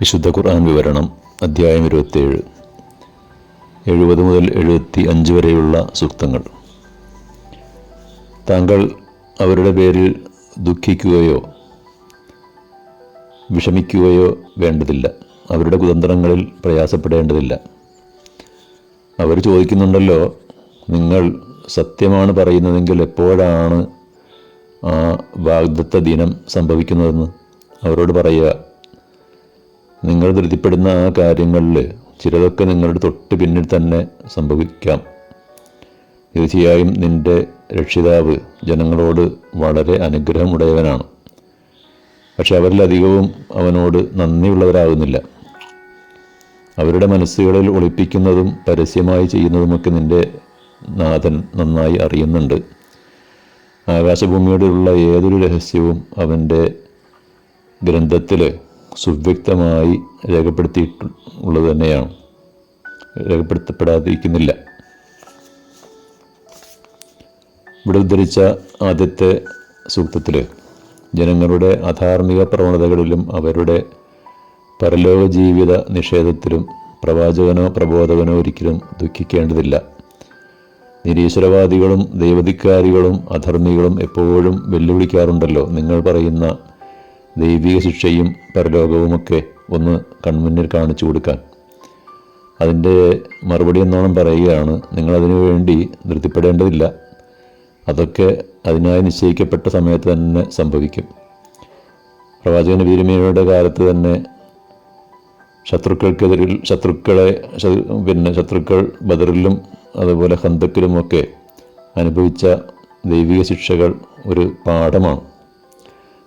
വിശുദ്ധ ഖുർആൻ വിവരണം അധ്യായം ഇരുപത്തിയേഴ്. എഴുപത് മുതൽ എഴുപത്തി അഞ്ച് വരെയുള്ള സൂക്തങ്ങൾ. താങ്കൾ അവരുടെ പേരിൽ ദുഃഖിക്കുകയോ വിഷമിക്കുകയോ വേണ്ടതില്ല. അവരുടെ കുതന്ത്രങ്ങളിൽ പ്രയാസപ്പെടേണ്ടതില്ല. അവർ ചോദിക്കുന്നുണ്ടല്ലോ നിങ്ങൾ സത്യമാണ് പറയുന്നതെങ്കിൽ എപ്പോഴാണ് ആ വാഗ്ദത്ത ദിനം സംഭവിക്കുന്നതെന്ന്? അവരോട് പറയുക നിങ്ങൾ ധൃതിപ്പെടുന്ന ആ കാര്യങ്ങളിൽ ചിലതൊക്കെ നിങ്ങളുടെ തൊട്ട് പിന്നിൽ തന്നെ സംഭവിക്കാം. തീർച്ചയായും നിന്റെ രക്ഷിതാവ് ജനങ്ങളോട് വളരെ അനുഗ്രഹമുടയവനാണ്. പക്ഷെ അവരിലധികവും അവനോട് നന്ദിയുള്ളവരാകുന്നില്ല. അവരുടെ മനസ്സുകളിൽ ഒളിപ്പിക്കുന്നതും പരസ്യമായി ചെയ്യുന്നതുമൊക്കെ നിന്റെ നാഥൻ നന്നായി അറിയുന്നുണ്ട്. ആകാശഭൂമിയോടുള്ള ഏതൊരു രഹസ്യവും അവന്റെ ഗ്രന്ഥത്തിൽ സുവ്യക്തമായി രേഖപ്പെടുത്തിയിട്ടുള്ളത് തന്നെയാണ്. രേഖപ്പെടുത്തപ്പെടാതിരിക്കുന്നില്ല. ഇവിടെ ഉദ്ധരിച്ച ആദ്യത്തെ സൂക്തത്തിൽ ജനങ്ങളുടെ അധാർമിക പ്രവണതകളിലും അവരുടെ പരലോക ജീവിത നിഷേധത്തിലും പ്രവാചകനോ പ്രബോധകനോ ഒരിക്കലും ദുഃഖിക്കേണ്ടതില്ല. നിരീശ്വരവാദികളും ദൈവധിക്കാരികളും അധർമ്മികളും എപ്പോഴും വെല്ലുവിളിക്കാറുണ്ടല്ലോ. നിങ്ങൾ പറയുന്ന ദൈവിക ശിക്ഷയും പരലോകവുമൊക്കെ ഒന്ന് കൺമുന്നിൽ കാണിച്ചു കൊടുക്കാൻ. അതിന്റെ മറുപടി എന്നോണം പറയുകയാണ് നിങ്ങളതിനു വേണ്ടി ധൃതിപ്പെടേണ്ടതില്ല. അതൊക്കെ അതിനായി നിശ്ചയിക്കപ്പെട്ട സമയത്ത് തന്നെ സംഭവിക്കും. പ്രവാചകൻ വീരമീനയുടെ കാലത്ത് തന്നെ ശത്രുക്കൾക്കെതിരിൽ ശത്രുക്കളെ പിന്നെ ശത്രുക്കൾ ബദറിലും അതുപോലെ ഹന്തക്കിലുമൊക്കെ അനുഭവിച്ച ദൈവിക ശിക്ഷകൾ ഒരു പാഠമാണ്.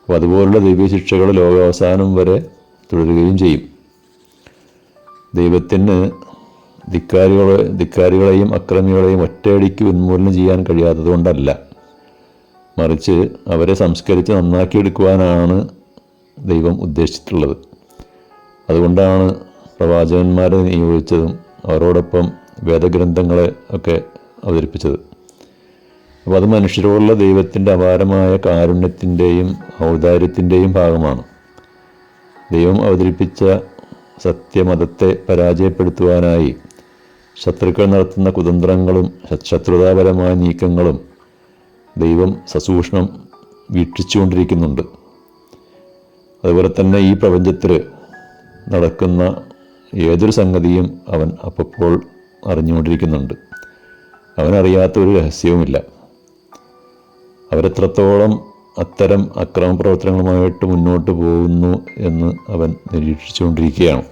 അപ്പോൾ അതുപോലുള്ള ദിവ്യശിക്ഷകൾ ശിക്ഷകൾ ലോകാവസാനം വരെ തുടരുകയും ചെയ്യും. ദൈവത്തിന് ധിക്കാരികളെ ധിക്കാരികളെയും അക്രമികളെയും ഒറ്റയടിക്ക് ഉന്മൂലനം ചെയ്യാൻ കഴിയാത്തതുകൊണ്ടല്ല മറിച്ച് അവരെ സംസ്കരിച്ച് നന്നാക്കിയെടുക്കുവാനാണ് ദൈവം ഉദ്ദേശിച്ചിട്ടുള്ളത്. അതുകൊണ്ടാണ് പ്രവാചകന്മാരെ നിയോഗിച്ചതും അവരോടൊപ്പം വേദഗ്രന്ഥങ്ങളെ ഒക്കെ അവതരിപ്പിച്ചത്. അപ്പോൾ അത് മനുഷ്യരോടുള്ള ദൈവത്തിന്റെ അപാരമായ കാരുണ്യത്തിന്റെയും ഔദാര്യത്തിന്റെയും ഭാഗമാണ്. ദൈവം അവതരിപ്പിച്ച സത്യമതത്തെ പരാജയപ്പെടുത്തുവാനായി ശത്രുക്കൾ നടത്തുന്ന കുതന്ത്രങ്ങളും ശത്രുതാപരമായ നീക്കങ്ങളും ദൈവം സസൂക്ഷ്മം വീക്ഷിച്ചുകൊണ്ടിരിക്കുന്നുണ്ട്. അതുപോലെ തന്നെ ഈ പ്രപഞ്ചത്തിൽ നടക്കുന്ന ഏതൊരു സംഗതിയും അവൻ അപ്പോൾ അറിഞ്ഞുകൊണ്ടിരിക്കുന്നുണ്ട്. അവനറിയാത്ത ഒരു രഹസ്യവുമില്ല. അവരെത്രത്തോളം അത്തരം അക്രമ പ്രവർത്തനങ്ങളുമായിട്ട് മുന്നോട്ട് പോകുന്നു എന്ന് അവൻ നിരീക്ഷിച്ചുകൊണ്ടിരിക്കുകയാണ്.